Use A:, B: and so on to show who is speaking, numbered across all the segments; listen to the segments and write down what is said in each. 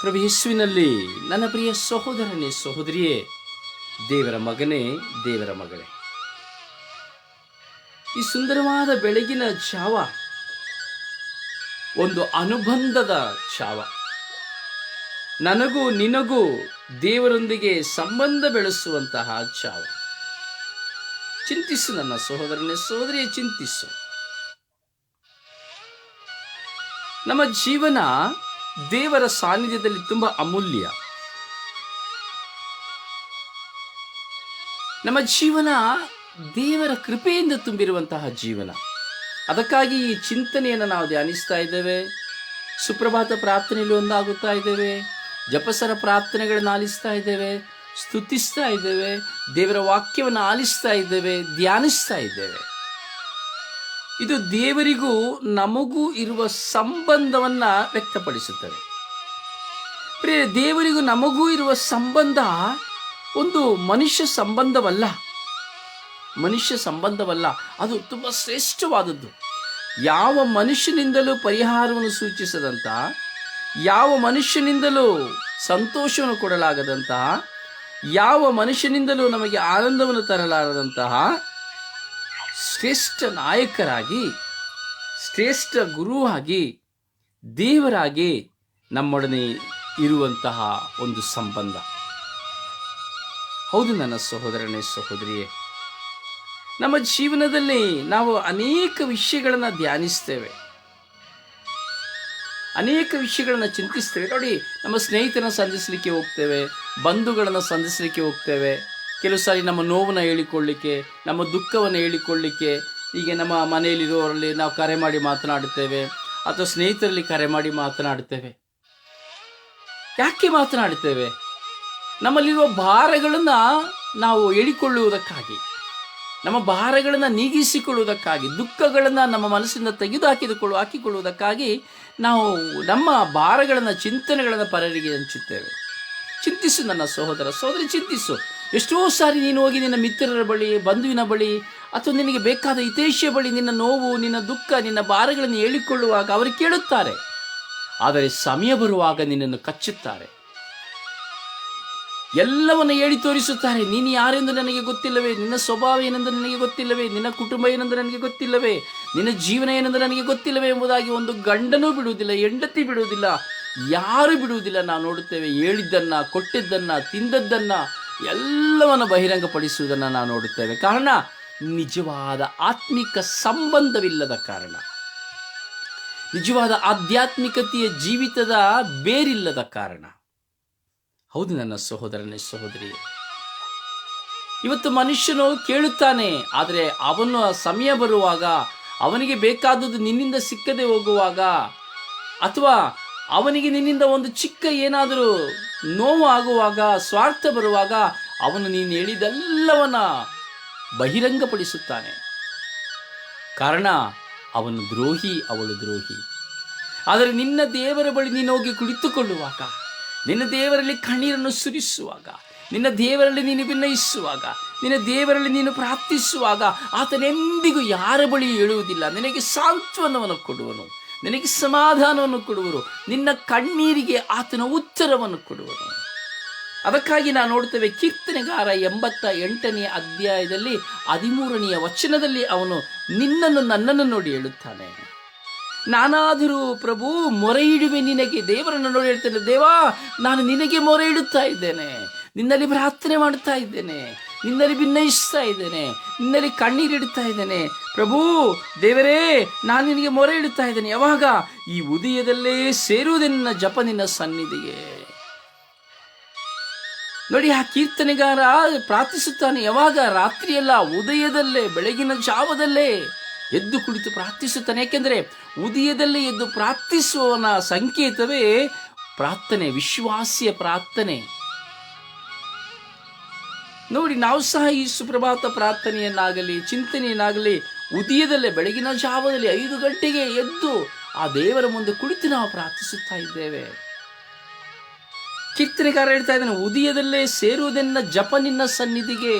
A: ಪ್ರಭು ಯೇಸುವಿನಲ್ಲಿ, ನನ್ನ ಪ್ರಿಯ ಸಹೋದರನೇ, ಸಹೋದರಿಯೇ, ದೇವರ ಮಗನೇ, ದೇವರ ಮಗಳೇ. ಈ ಸುಂದರವಾದ ಬೆಳಗಿನ ಛಾವ ಒಂದು ಅನುಬಂಧದ ಛಾವ ನನಗೂ ನಿನಗೂ ದೇವರೊಂದಿಗೆ ಸಂಬಂಧ ಬೆಳೆಸುವಂತಹ ಛಾವ ಚಿಂತಿಸು ನನ್ನ ಸಹೋದರನೇ, ಸಹೋದರಿಯ, ಚಿಂತಿಸು. ನಮ್ಮ ಜೀವನ ದೇವರ ಸಾನ್ನಿಧ್ಯದಲ್ಲಿ ತುಂಬ ಅಮೂಲ್ಯ. ನಮ್ಮ ಜೀವನ ದೇವರ ಕೃಪೆಯಿಂದ ತುಂಬಿರುವಂತಹ ಜೀವನ. ಅದಕ್ಕಾಗಿ ಈ ಚಿಂತನೆಯನ್ನು ನಾವು ಧ್ಯಾನಿಸ್ತಾ ಇದ್ದೇವೆ. ಸುಪ್ರಭಾತ ಪ್ರಾರ್ಥನೆಯಲ್ಲಿ ಒಂದಾಗುತ್ತಾ ಇದ್ದೇವೆ. ಜಪಸರ ಪ್ರಾರ್ಥನೆಗಳನ್ನು ಆಲಿಸ್ತಾ ಇದ್ದೇವೆ. ಸ್ತುತಿಸ್ತಾ ಇದ್ದೇವೆ. ದೇವರ ವಾಕ್ಯವನ್ನು ಆಲಿಸ್ತಾ ಇದ್ದೇವೆ. ಧ್ಯಾನಿಸ್ತಾ ಇದ್ದೇವೆ. ಇದು ದೇವರಿಗೂ ನಮಗೂ ಇರುವ ಸಂಬಂಧವನ್ನ ವ್ಯಕ್ತಪಡಿಸುತ್ತದೆ. ಪ್ರಿಯ ದೇವರಿಗೂ ನಮಗೂ ಇರುವ ಸಂಬಂಧ ಒಂದು ಮನುಷ್ಯ ಸಂಬಂಧವಲ್ಲ. ಮನುಷ್ಯ ಸಂಬಂಧವಲ್ಲ, ಅದು ತುಂಬ ಶ್ರೇಷ್ಠವಾದದ್ದು. ಯಾವ ಮನುಷ್ಯನಿಂದಲೂ ಪರಿಹಾರವನ್ನು ಸೂಚಿಸದಂತ, ಯಾವ ಮನುಷ್ಯನಿಂದಲೂ ಸಂತೋಷವನ್ನು ಕೊಡಲಾಗದಂತಹ, ಯಾವ ಮನುಷ್ಯನಿಂದಲೂ ನಮಗೆ ಆನಂದವನ್ನು ತರಲಾರದಂತಹ ಶ್ರೇಷ್ಠ ನಾಯಕರಾಗಿ, ಶ್ರೇಷ್ಠ ಗುರುವಾಗಿ ದೇವರಾಗಿ ನಮ್ಮೊಡನೆ ಇರುವಂತಹ ಒಂದು ಸಂಬಂಧ. ಹೌದು ನನ್ನ ಸಹೋದರನೇ ಸಹೋದರಿಯೇ, ನಮ್ಮ ಜೀವನದಲ್ಲಿ ನಾವು ಅನೇಕ ವಿಷಯಗಳನ್ನು ಧ್ಯಾನಿಸ್ತೇವೆ. ಅನೇಕ ವಿಷಯಗಳನ್ನು ಚಿಂತಿಸ್ತೇವೆ. ನೋಡಿ, ನಮ್ಮ ಸ್ನೇಹಿತರನ್ನು ಸಂಧಿಸಲಿಕ್ಕೆ ಹೋಗ್ತೇವೆ, ಬಂಧುಗಳನ್ನು ಸಂಧಿಸಲಿಕ್ಕೆ ಹೋಗ್ತೇವೆ. ಕೆಲವು ಸಾರಿ ನಮ್ಮ ನೋವನ್ನು ಹೇಳಿಕೊಳ್ಳಿಕ್ಕೆ, ನಮ್ಮ ದುಃಖವನ್ನು ಹೇಳಿಕೊಳ್ಳಿಕ್ಕೆ, ಹೀಗೆ ನಮ್ಮ ಮನೆಯಲ್ಲಿರುವವರಲ್ಲಿ ನಾವು ಕರೆ ಮಾಡಿ ಮಾತನಾಡುತ್ತೇವೆ, ಅಥವಾ ಸ್ನೇಹಿತರಲ್ಲಿ ಕರೆ ಮಾಡಿ ಮಾತನಾಡುತ್ತೇವೆ. ಯಾಕೆ ಮಾತನಾಡುತ್ತೇವೆ? ನಮ್ಮಲ್ಲಿರುವ ಭಾರಗಳನ್ನು ನಾವು ಹೇಳಿಕೊಳ್ಳುವುದಕ್ಕಾಗಿ ನಮ್ಮ ಭಾರಗಳನ್ನು ನೀಗಿಸಿಕೊಳ್ಳುವುದಕ್ಕಾಗಿ, ದುಃಖಗಳನ್ನು ನಮ್ಮ ಮನಸ್ಸಿಂದ ತೆಗೆದು ಹಾಕಿದುಕೊಳ್ಳು ಹಾಕಿಕೊಳ್ಳುವುದಕ್ಕಾಗಿ ನಾವು ನಮ್ಮ ಭಾರಗಳನ್ನು, ಚಿಂತನೆಗಳನ್ನು ಪರರಿಗೆ ಹಂಚುತ್ತೇವೆ. ಚಿಂತಿಸು ನನ್ನ ಸಹೋದರ, ಸಹೋದರಿ, ಚಿಂತಿಸು. ಎಷ್ಟೋ ಸಾರಿ ನೀನು ಹೋಗಿ ನಿನ್ನ ಮಿತ್ರರ ಬಳಿ, ಬಂಧುವಿನ ಬಳಿ, ಅಥವಾ ನಿನಗೆ ಬೇಕಾದ ಹಿತೈಷಿಯ ಬಳಿ ನಿನ್ನ ನೋವು, ನಿನ್ನ ದುಃಖ, ನಿನ್ನ ಭಾರಗಳನ್ನು ಹೇಳಿಕೊಳ್ಳುವಾಗ ಅವರು ಕೇಳುತ್ತಾರೆ. ಆದರೆ ಸಮಯ ಬರುವಾಗ ನಿನ್ನನ್ನು ಕಚ್ಚುತ್ತಾರೆ. ಎಲ್ಲವನ್ನು ಹೇಳಿ ತೋರಿಸುತ್ತಾರೆ. ನೀನು ಯಾರೆಂದು ನನಗೆ ಗೊತ್ತಿಲ್ಲವೇ? ನಿನ್ನ ಸ್ವಭಾವ ಏನೆಂದು ನನಗೆ ಗೊತ್ತಿಲ್ಲವೇ? ನಿನ್ನ ಕುಟುಂಬ ಏನೆಂದು ನನಗೆ ಗೊತ್ತಿಲ್ಲವೇ? ನಿನ್ನ ಜೀವನ ಏನೆಂದು ನನಗೆ ಗೊತ್ತಿಲ್ಲವೇ ಎಂಬುದಾಗಿ ಒಂದು ಗಂಡನೂ ಬಿಡುವುದಿಲ್ಲ, ಹೆಂಡತಿ ಬಿಡುವುದಿಲ್ಲ, ಯಾರು ಬಿಡುವುದಿಲ್ಲ. ನಾವು ನೋಡುತ್ತೇವೆ ಹೇಳಿದ್ದನ್ನ, ಕೊಟ್ಟಿದ್ದನ್ನು, ತಿಂದದ್ದನ್ನ ಎಲ್ಲವನ್ನು ಬಹಿರಂಗಪಡಿಸುವುದನ್ನು ನಾವು ನೋಡುತ್ತೇವೆ. ಕಾರಣ, ನಿಜವಾದ ಆತ್ಮಿಕ ಸಂಬಂಧವಿಲ್ಲದ ಕಾರಣ. ನಿಜವಾದ ಆಧ್ಯಾತ್ಮಿಕತೆಯ ಜೀವಿತದ ಬೇರಿಲ್ಲದ ಕಾರಣ. ಹೌದು ನನ್ನ ಸಹೋದರನೇ ಸಹೋದರಿ ಇವತ್ತು ಮನುಷ್ಯನು ಕೇಳುತ್ತಾನೆ, ಆದರೆ ಅವನು ಸಮಯ ಬರುವಾಗ, ಅವನಿಗೆ ಬೇಕಾದದ್ದು ನಿನ್ನಿಂದ ಸಿಕ್ಕದೆ ಹೋಗುವಾಗ, ಅಥವಾ ಅವನಿಗೆ ನಿನ್ನಿಂದ ಒಂದು ಚಿಕ್ಕ ಏನಾದರೂ ನೋವು ಆಗುವಾಗ ಸ್ವಾರ್ಥ ಬರುವಾಗ ಅವನು ನೀನು ಹೇಳಿದೆಲ್ಲವನ್ನ ಬಹಿರಂಗಪಡಿಸುತ್ತಾನೆ. ಕಾರಣ, ಅವನು ದ್ರೋಹಿ, ಅವಳು ದ್ರೋಹಿ. ಆದರೆ ನಿನ್ನ ದೇವರ ಬಳಿ ನೀನು ಹೋಗಿ ಕುಳಿತುಕೊಳ್ಳುವಾಗ, ನಿನ್ನ ದೇವರಲ್ಲಿ ಕಣ್ಣೀರನ್ನು ಸುರಿಸುವಾಗ, ನಿನ್ನ ದೇವರಲ್ಲಿ ನೀನು ವಿನಯಿಸುವಾಗ, ನಿನ್ನ ದೇವರಲ್ಲಿ ನೀನು ಪ್ರಾರ್ಥಿಸುವಾಗ, ಆತನೆಂದಿಗೂ ಯಾರ ಬಳಿ ಹೇಳುವುದಿಲ್ಲ. ನಿನಗೆ ಸಾಂತ್ವನವನ್ನು ಕೊಡುವನು. ನಿನಗೆ ಸಮಾಧಾನವನ್ನು ಕೊಡುವರು. ನಿನ್ನ ಕಣ್ಣೀರಿಗೆ ಆತನ ಉತ್ತರವನ್ನು ಕೊಡುವರು. ಅದಕ್ಕಾಗಿ ನಾವು ನೋಡ್ತೇವೆ ಕೀರ್ತನೆಗಾರ ಎಂಬತ್ತ ಎಂಟನೆಯ ಅಧ್ಯಾಯದಲ್ಲಿ ಹದಿಮೂರನೆಯ ವಚನದಲ್ಲಿ ಅವನು ನಿನ್ನನ್ನು ನನ್ನನ್ನು ನೋಡಿ ಹೇಳುತ್ತಾನೆ. ನಾನಾದರೂ ಪ್ರಭು ಮೊರೆ ಇಡುವೆ ನಿನಗೆ, ದೇವರನ್ನು ನೋಡಿ ಹೇಳ್ತೇನೆ, ದೇವಾ, ನಾನು ನಿನಗೆ ಮೊರೆ ಇಡುತ್ತಾ ಇದ್ದೇನೆ. ನಿನ್ನಲ್ಲಿ ಪ್ರಾರ್ಥನೆ ಮಾಡುತ್ತಾ ಇದ್ದೇನೆ. ನಿನ್ನಲ್ಲಿ ಭಿನ್ನಯಿಸ್ತಾ ಇದ್ದೇನೆ. ನಿನ್ನಲ್ಲಿ ಕಣ್ಣೀರಿಡ್ತಾ ಇದ್ದೇನೆ. ಪ್ರಭು, ದೇವರೇ, ನಾನು ನಿನಗೆ ಮೊರೆ ಇಡ್ತಾ ಇದ್ದೇನೆ. ಯಾವಾಗ? ಈ ಉದಯದಲ್ಲೇ ಸೇರುವುದೇ ನಿನ್ನ ಜಪ, ನಿನ್ನ ಸನ್ನಿಧಿಗೆ ನೋಡಿ, ಆ ಕೀರ್ತನೆಗಾರ ಪ್ರಾರ್ಥಿಸುತ್ತಾನೆ. ಯಾವಾಗ? ರಾತ್ರಿಯಲ್ಲ, ಉದಯದಲ್ಲೇ, ಬೆಳಗಿನ ಜಾವದಲ್ಲೇ ಎದ್ದು ಕುಳಿತು ಪ್ರಾರ್ಥಿಸುತ್ತಾನೆ. ಯಾಕೆಂದರೆ, ಉದಯದಲ್ಲೇ ಎದ್ದು ಪ್ರಾರ್ಥಿಸುವನ ಸಂಕೇತವೇ ಪ್ರಾರ್ಥನೆ, ವಿಶ್ವಾಸ್ಯ ಪ್ರಾರ್ಥನೆ. ನೋಡಿ, ನಾವು ಸಹ ಈ ಸುಪ್ರಭಾತ ಪ್ರಾರ್ಥನೆಯನ್ನಾಗಲಿ, ಚಿಂತನೆಯನ್ನಾಗಲಿ, ಉದಯದಲ್ಲೇ ಬೆಳಗಿನ ಜಾವದಲ್ಲಿ ಐದು ಗಂಟೆಗೆ ಎದ್ದು ಆ ದೇವರ ಮುಂದೆ ಕುಳಿತು ನಾವು ಪ್ರಾರ್ಥಿಸುತ್ತಾ ಇದ್ದೇವೆ. ಕೀರ್ತನೆಕಾರ ಹೇಳ್ತಾ ಇದ್ದಾನೆ, ಉದಯದಲ್ಲೇ ಸೇರುವುದೆನ್ನ ಜಪ ನಿನ್ನ ಸನ್ನಿಧಿಗೆ.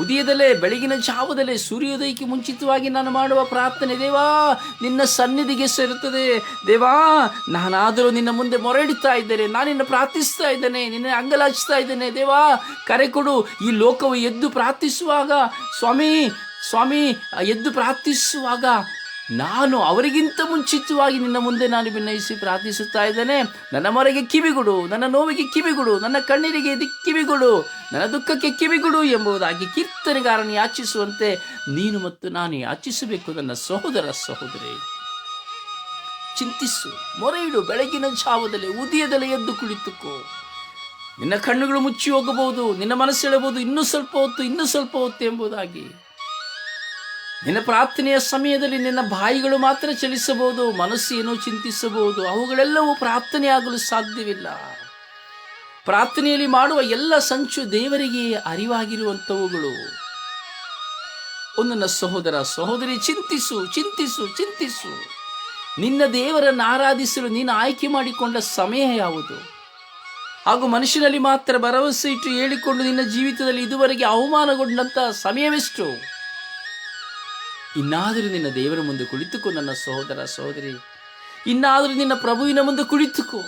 A: ಉದಯದಲ್ಲೇ, ಬೆಳಗಿನ ಜಾವದಲ್ಲೇ, ಸೂರ್ಯೋದಯಕ್ಕೆ ಮುಂಚಿತವಾಗಿ ನಾನು ಮಾಡುವ ಪ್ರಾರ್ಥನೆ, ದೇವಾ, ನಿನ್ನ ಸನ್ನಿಧಿಗೆ ಸೇರುತ್ತದೆ. ದೇವಾ, ನಾನಾದರೂ ನಿನ್ನ ಮುಂದೆ ಮೊರೆ ಇಡ್ತಾ ಇದ್ದೇನೆ. ನಾನು ನಿನ್ನ ಪ್ರಾರ್ಥಿಸ್ತಾ ಇದ್ದೇನೆ. ನಿನ್ನ ಅಂಗಲಾಚಿಸ್ತಾ ಇದ್ದೇನೆ. ದೇವಾ, ಕರೆ ಕೊಡು. ಈ ಲೋಕವು ಎದ್ದು ಪ್ರಾರ್ಥಿಸುವಾಗ, ಸ್ವಾಮಿ ಸ್ವಾಮಿ, ಎದ್ದು ಪ್ರಾರ್ಥಿಸುವಾಗ ನಾನು ಅವರಿಗಿಂತ ಮುಂಚಿತವಾಗಿ ನಿನ್ನ ಮುಂದೆ ನಾನು ವಿನಯಿಸಿ ಪ್ರಾರ್ಥಿಸುತ್ತಾ ಇದ್ದೇನೆ. ನನ್ನ ಮೊರೆಗೆ ಕಿವಿಗುಡು, ನನ್ನ ನೋವಿಗೆ ಕಿವಿಗುಡು, ನನ್ನ ಕಣ್ಣೀರಿಗೆ ಕಿವಿಗುಡು, ನನ್ನ ದುಃಖಕ್ಕೆ ಕಿವಿಗುಡು ಎಂಬುದಾಗಿ ಕೀರ್ತನೆಗಾರನು ಯಾಚಿಸುವಂತೆ ನೀನು ಮತ್ತು ನಾನು ಯಾಚಿಸಬೇಕು ನನ್ನ ಸಹೋದರ ಸಹೋದರಿ. ಚಿಂತಿಸು ಮೊರೆ ಇಡು ಬೆಳಗಿನ ಜಾವದಲ್ಲಿ, ಉದಯದಲ್ಲಿ ಎದ್ದು ಕುಳಿತುಕೋ. ನಿನ್ನ ಕಣ್ಣುಗಳು ಮುಚ್ಚಿ ಹೋಗಬಹುದು, ನಿನ್ನ ಮನಸ್ಸು ಹೇಳಬಹುದು ಇನ್ನೂ ಸ್ವಲ್ಪ ಹೊತ್ತು, ಇನ್ನೂ ಸ್ವಲ್ಪ ಹೊತ್ತು ಎಂಬುದಾಗಿ. ನಿನ್ನ ಪ್ರಾರ್ಥನೆಯ ಸಮಯದಲ್ಲಿ ನಿನ್ನ ಬಾಯಿಗಳು ಮಾತ್ರ ಚಲಿಸಬಹುದು ಮನಸ್ಸು ಏನೋ ಚಿಂತಿಸಬಹುದು, ಅವುಗಳೆಲ್ಲವೂ ಪ್ರಾರ್ಥನೆಯಾಗಲು ಸಾಧ್ಯವಿಲ್ಲ. ಪ್ರಾರ್ಥನೆಯಲ್ಲಿ ಮಾಡುವ ಎಲ್ಲ ಸಂಚು ದೇವರಿಗೆ ಅರಿವಾಗಿರುವಂಥವುಗಳು. ಒಂದು ನನ್ನ ಸಹೋದರ ಸಹೋದರಿ, ಚಿಂತಿಸು ಚಿಂತಿಸು ಚಿಂತಿಸು. ನಿನ್ನ ದೇವರನ್ನು ಆರಾಧಿಸಲು ನೀನು ಆಯ್ಕೆ ಮಾಡಿಕೊಂಡ ಸಮಯ ಯಾವುದು? ಹಾಗೂ ಮನುಷ್ಯನಲ್ಲಿ ಮಾತ್ರ ಭರವಸೆ ಇಟ್ಟು ಹೇಳಿಕೊಂಡು ನಿನ್ನ ಜೀವಿತದಲ್ಲಿ ಇದುವರೆಗೆ ಅವಮಾನಗೊಂಡಂಥ ಸಮಯವೆಷ್ಟು? ಇನ್ನಾದರೂ ನಿನ್ನ ದೇವರ ಮುಂದೆ ಕುಳಿತುಕೋ ನನ್ನ ಸಹೋದರ ಸಹೋದರಿ. ಇನ್ನಾದರೂ ನಿನ್ನ ಪ್ರಭುವಿನ ಮುಂದೆ ಕುಳಿತುಕೋ.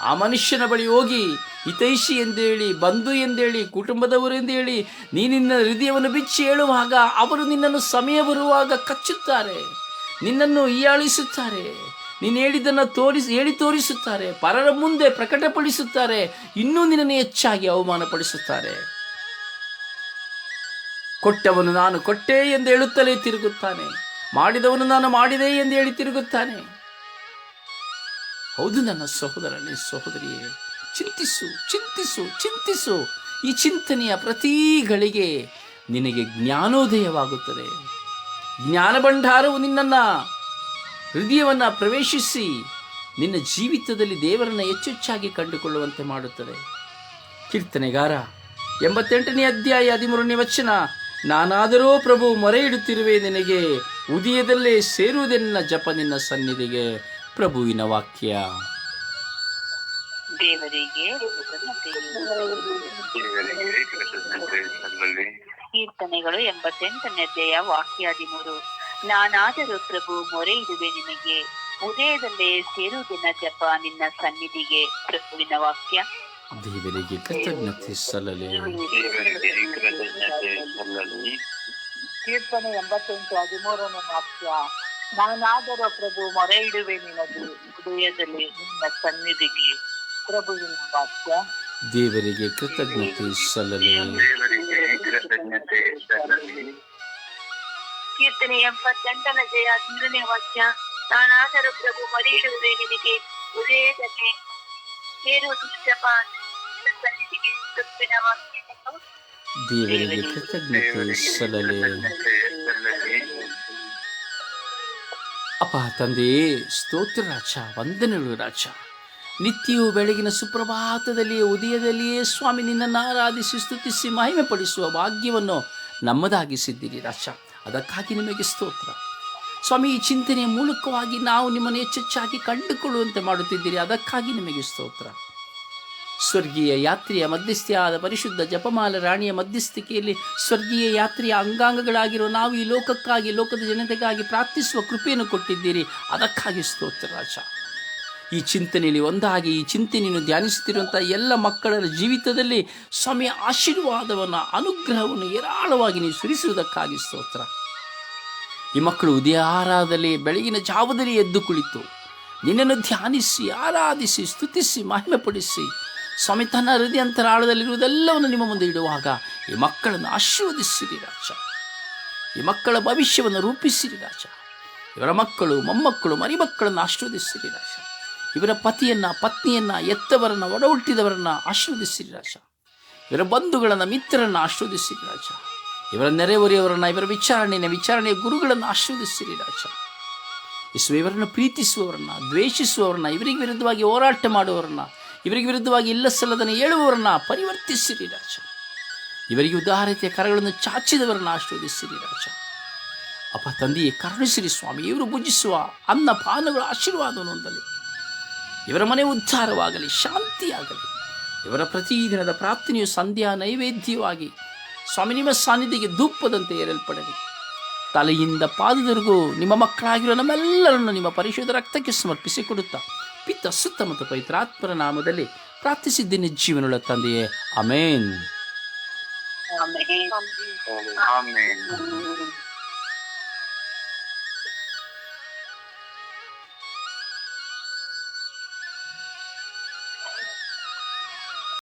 A: ಆ ಮನುಷ್ಯನ ಬಳಿ ಹೋಗಿ ಹಿತೈಷಿ ಎಂದೇಳಿ, ಬಂಧು ಎಂದೇಳಿ, ಕುಟುಂಬದವರು ಎಂದೇಳಿ ನೀನಿನ್ನ ಹೃದಯವನ್ನು ಬಿಚ್ಚಿ ಹೇಳುವಾಗ ಅವರು ನಿನ್ನನ್ನು ಸಮಯ ಬರುವಾಗ ಕಚ್ಚುತ್ತಾರೆ. ನಿನ್ನನ್ನು ಹೀಯಾಳಿಸುತ್ತಾರೆ. ನೀನು ಹೇಳಿದ್ದನ್ನು ತೋರಿಸಿ, ಹೇಳಿ ತೋರಿಸುತ್ತಾರೆ. ಪರರ ಮುಂದೆ ಪ್ರಕಟಪಡಿಸುತ್ತಾರೆ. ಇನ್ನೂ ನಿನ್ನನ್ನು ಹೆಚ್ಚಾಗಿ ಅವಮಾನಪಡಿಸುತ್ತಾರೆ. ಕೊಟ್ಟವನು ನಾನು ಕೊಟ್ಟೆ ಎಂದು ಹೇಳುತ್ತಲೇ ತಿರುಗುತ್ತಾನೆ. ಮಾಡಿದವನು ನಾನು ಮಾಡಿದೆ ಎಂದು ಹೇಳಿ ತಿರುಗುತ್ತಾನೆ. ಹೌದು ನನ್ನ ಸಹೋದರನೇ, ಸಹೋದರಿಯೇ, ಚಿಂತಿಸು ಚಿಂತಿಸು ಚಿಂತಿಸು. ಈ ಚಿಂತನೆಯ ಪ್ರತಿ ಗಳಿಗೆ ನಿನಗೆ ಜ್ಞಾನೋದಯವಾಗುತ್ತದೆ. ಜ್ಞಾನ ಭಂಡಾರವು ನಿನ್ನನ್ನು ಹೃದಯವನ್ನು ಪ್ರವೇಶಿಸಿ ನಿನ್ನ ಜೀವಿತದಲ್ಲಿ ದೇವರನ್ನು ಹೆಚ್ಚೆಚ್ಚಾಗಿ ಕಂಡುಕೊಳ್ಳುವಂತೆ ಮಾಡುತ್ತದೆ. ಕೀರ್ತನೆಗಾರ ಎಂಬತ್ತೆಂಟನೇ ಅಧ್ಯಾಯ ಹದಿಮೂರನೇ ವಚನ. ನಾನಾದರೂ ಪ್ರಭು ಮೊರೆ ಇಡುತ್ತಿರುವೆ ನಿನಗೆ, ಉದಯದಲ್ಲೇ ಸೇರುವುದೆನ್ನ ಜಪ ನಿನ್ನ ಸನ್ನಿಧಿಗೆ. ಪ್ರಭುವಿನ ವಾಕ್ಯ.
B: ದೇವರಿಗೆ ಕೀರ್ತನೆಗಳು ಎಂಬತ್ತೆಂಟನೇ ಅಧ್ಯಾಯ, ವಾಕ್ಯ ಹದಿಮೂರು. ನಾನಾದರೂ ಪ್ರಭು ಮೊರೆ ಇಡುವೆ ನಿನಗೆ, ಉದಯದಲ್ಲೇ ಸೇರುವುದಿನ ಜಪ ನಿನ್ನ ಸನ್ನಿಧಿಗೆ. ಪ್ರಭುವಿನ ವಾಕ್ಯ.
A: ದೇವರಿಗೆ ಕೃತಜ್ಞತೆ ಸಲ್ಲಲಿ
B: ಕೀರ್ತನೆ ಎಂಬತ್ತೆಂಟು ಹದಿಮೂರನೇ ವಾಕ್ಯ ನಾನಾದರೂ ಪ್ರಭು ಮೊರೆ ಇಡುವೆ ನಿನಗೆ ಹೃದಯದಲ್ಲಿ ನಿನ್ನ ಸನ್ನಿಧಿಗೆ ಪ್ರಭುವಿನ ವಾಕ್ಯ
A: ದೇವರಿಗೆ ಕೃತಜ್ಞತೆ ಸಲ್ಲಲಿ
B: ಕೀರ್ತನೆ ಎಂಬತ್ತೆಂಟನ ಜಯ ಹದಿಮೂರನೇ ವಾಕ್ಯ ನಾನಾದರೂ ಪ್ರಭು ಮೊರೆ ಇಡುವೆ ನಿನಗೆ ಹೃದಯದಲ್ಲಿ ಸೇರುವುದು ಜಪ
A: ಸಲ್ಲಲಿ. ಅಪ್ಪ ಸ್ತೋತ್ರ ರಾಜ, ವಂದನೆಗಳು ರಾಜ. ನಿತ್ಯವೂ ಬೆಳಗಿನ ಸುಪ್ರಭಾತದಲ್ಲಿಯೇ ಉದಯದಲ್ಲಿಯೇ ಸ್ವಾಮಿ ನಿನ್ನನ್ನು ಆರಾಧಿಸಿ ಸ್ತುತಿಸಿ ಮಹಿಮೆ ಪಡಿಸುವ ಭಾಗ್ಯವನ್ನು ನಮ್ಮದಾಗಿಸಿದ್ದೀರಿ ರಾಜ. ಅದಕ್ಕಾಗಿ ನಿಮಗೆ ಸ್ತೋತ್ರ. ಸ್ವಾಮಿ, ಈ ಚಿಂತನೆಯ ಮೂಲಕವಾಗಿ ನಾವು ನಿಮ್ಮನ್ನು ಹೆಚ್ಚೆಚ್ಚಾಗಿ ಕಂಡುಕೊಳ್ಳುವಂತೆ ಮಾಡುತ್ತಿದ್ದೀರಿ. ಅದಕ್ಕಾಗಿ ನಿಮಗೆ ಸ್ತೋತ್ರ. ಸ್ವರ್ಗೀಯ ಯಾತ್ರೆಯ ಮಧ್ಯಸ್ಥೆಯಾದ ಪರಿಶುದ್ಧ ಜಪಮಾಲ ರಾಣಿಯ ಮಧ್ಯಸ್ಥಿಕೆಯಲ್ಲಿ ಸ್ವರ್ಗೀಯ ಯಾತ್ರೆಯ ಅಂಗಾಂಗಗಳಾಗಿರುವ ನಾವು ಈ ಲೋಕಕ್ಕಾಗಿ, ಲೋಕದ ಜನತೆಗಾಗಿ ಪ್ರಾರ್ಥಿಸುವ ಕೃಪೆಯನ್ನು ಕೊಟ್ಟಿದ್ದೀರಿ. ಅದಕ್ಕಾಗಿ ಸ್ತೋತ್ರ ರಾಜ. ಈ ಚಿಂತನೆಯಲ್ಲಿ ಒಂದಾಗಿ, ಈ ಚಿಂತನೆಯನ್ನು ಧ್ಯಾನಿಸುತ್ತಿರುವಂಥ ಎಲ್ಲ ಮಕ್ಕಳ ಜೀವಿತದಲ್ಲಿ ಸ್ವಾಮಿಯ ಆಶೀರ್ವಾದವನ್ನು, ಅನುಗ್ರಹವನ್ನು ಏರಾಳವಾಗಿ ನೀವು ಸುರಿಸುವುದಕ್ಕಾಗಿ ಸ್ತೋತ್ರ. ಈ ಮಕ್ಕಳು ಉದಯಾರಾದಲ್ಲಿ ಬೆಳಗಿನ ಜಾವದಲ್ಲಿ ಎದ್ದು ಕುಳಿತು ನಿನ್ನನ್ನು ಧ್ಯಾನಿಸಿ, ಆರಾಧಿಸಿ, ಸ್ತುತಿಸಿ, ಮಹಿಮೆಪಡಿಸಿ ಸ್ವಾಮಿ ತನ್ನ ಹೃದಯಂತರಾಳದಲ್ಲಿರುವುದೆಲ್ಲವನ್ನು ನಿಮ್ಮ ಮುಂದೆ ಇಡುವಾಗ ಈ ಮಕ್ಕಳನ್ನು ಆಶೀರ್ವದಿಸಿರಿ ರಾಜ. ಈ ಮಕ್ಕಳ ಭವಿಷ್ಯವನ್ನು ರೂಪಿಸಿರಿ ರಾಜ. ಇವರ ಮಕ್ಕಳು, ಮೊಮ್ಮಕ್ಕಳು, ಮರಿಮಕ್ಕಳನ್ನು ಆಶೀರ್ವದಿಸಿರಿ ರಾಜ. ಇವರ ಪತಿಯನ್ನ, ಪತ್ನಿಯನ್ನ ಎತ್ತವರನ್ನ ಒಡ ಹುಟ್ಟಿದವರನ್ನ ಆಶೀರ್ವದಿಸಿರಿ ರಾಜ. ಇವರ ಬಂಧುಗಳನ್ನು, ಮಿತ್ರರನ್ನು ಆಶೀರ್ವದಿಸಿರಿ ರಾಜ. ಇವರ ನೆರೆಹೊರೆಯವರನ್ನ, ಇವರ ವಿಚಾರಣೆಯ ವಿಚಾರಣೆಯ ಗುರುಗಳನ್ನು ಆಶೀರ್ವದಿಸಿರಿ ರಾಜ. ಇಸು ಇವರನ್ನು ಪ್ರೀತಿಸುವವರನ್ನ, ದ್ವೇಷಿಸುವವರನ್ನ, ಇವರಿಗೆ ವಿರುದ್ಧವಾಗಿ ಹೋರಾಟ ಮಾಡುವವರನ್ನ ಇವರಿಗೆ ವಿರುದ್ಧವಾಗಿ ಇಲ್ಲ ಸಲ್ಲದನ್ನು ಹೇಳುವವರನ್ನ ಪರಿವರ್ತಿಸಿರಿ ರಾಜ. ಇವರಿಗೆ ಉದಾಹರಣೆಯ ಕರಗಳನ್ನು ಚಾಚಿದವರನ್ನ ಆಶೀರ್ವದಿಸಿರಿ ರಾಜ. ಅಪ್ಪ ತಂದೆಯೇ ಕರುಣಿಸಿರಿ ಸ್ವಾಮಿ, ಇವರು ಭುಜಿಸುವ ಅನ್ನ ಪಾನಗಳ ಆಶೀರ್ವಾದವನ್ನು ಹೊಂದಲಿ ಇವರ ಮನೆ ಉದ್ಧಾರವಾಗಲಿ, ಶಾಂತಿಯಾಗಲಿ. ಇವರ ಪ್ರತಿದಿನದ ಪ್ರಾರ್ಥನೆಯು ಸಂಧ್ಯಾ ನೈವೇದ್ಯವಾಗಿ ಸ್ವಾಮಿ ನಿಮ್ಮ ಸಾನ್ನಿಧ್ಯಕ್ಕೆ ಧೂಪದಂತೆ ಏರಲ್ಪಡಲಿ. ತಲೆಯಿಂದ ಪಾದದವರೆಗೂ ನಿಮ್ಮ ಮಕ್ಕಳಾಗಿರೋ ನಮ್ಮೆಲ್ಲರನ್ನು ನಿಮ್ಮ ಪರಿಶುದ್ಧ ರಕ್ತಕ್ಕೆ ಸಮರ್ಪಿಸಿ ಕೊಡುತ್ತಾ ಪಿತ್ತ ಸುತ್ತ ಮತ್ತು ಪವಿತ್ರಾತ್ಮರ ನಾಮದಲ್ಲಿ ಪ್ರಾರ್ಥಿಸಿದ್ದೇನೆ ಜೀವನಗಳ ತಂದೆಯೇ. ಅಮೇನ್.